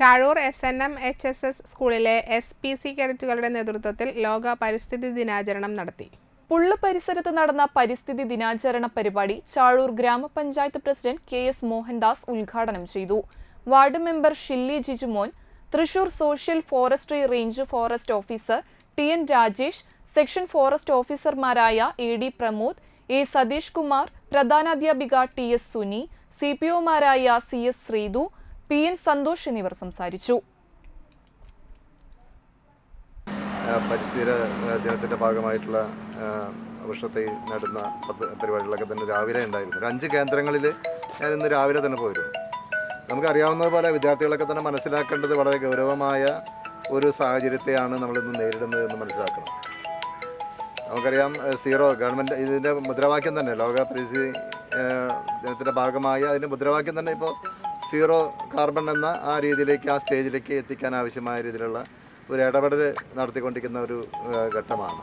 Chazhoor S N M H S S സ്കൂളിലെ S P C കേഡറ്റുകളുടെ നേതൃത്വത്തിൽ ലോക പരിസ്ഥിതി ദിനാചരണം നടത്തി. പുള്ളു പരിസരത്ത് നടന്ന പരിസ്ഥിതി ദിനാചരണ പരിപാടി ചാഴൂർ ഗ്രാമപഞ്ചായത്ത് പ്രസിഡന്റ് കെ എസ് മോഹൻദാസ് ഉദ്ഘാടനം ചെയ്തു. Ward member Shilly Jijumon Thrissur social forestry range forest officer T N Rajesh section forest ഓഫീസർമാരായ A D Pramod A Satheesh Kumar പ്രധാനാധ്യാപിക T S Suni C P ഒമാരായ C S Sreethu P N Santhosh എന്നിവർ സംസാരിച്ചു. പരിസ്ഥിതി ദിനത്തിന്റെ ഭാഗമായിട്ടുള്ള വർഷത്തെ നടന്ന പരിപാടികളൊക്കെ തന്നെ രാവിലെ ഉണ്ടായിരുന്നു. അഞ്ച് കേന്ദ്രങ്ങളിൽ ഞാൻ ഇന്ന് രാവിലെ തന്നെ പോയിരുന്നു നമുക്കറിയാവുന്നത് പോലെ വിദ്യാർത്ഥികളൊക്കെ തന്നെ മനസ്സിലാക്കേണ്ടത് വളരെ ഗൗരവമായ ഒരു സാഹചര്യത്തെയാണ് നമ്മളിന്ന് നേരിടുന്നത് എന്ന് മനസ്സിലാക്കണം. നമുക്കറിയാം സീറോ ഗവൺമെന്റ് ഇതിന്റെ മുദ്രാവാക്യം തന്നെ ലോക പരിസ്ഥിതി ദിനത്തിന്റെ ഭാഗമായി അതിന്റെ മുദ്രാവാക്യം തന്നെ ഇപ്പോൾ സീറോ കാർബൺ എന്ന ആ രീതിയിലേക്ക് ആ സ്റ്റേജിലേക്ക് എത്തിക്കാൻ ആവശ്യമായ രീതിയിലുള്ള ഒരു ഇടപെടൽ നടത്തിക്കൊണ്ടിരിക്കുന്ന ഒരു ഘട്ടമാണ്.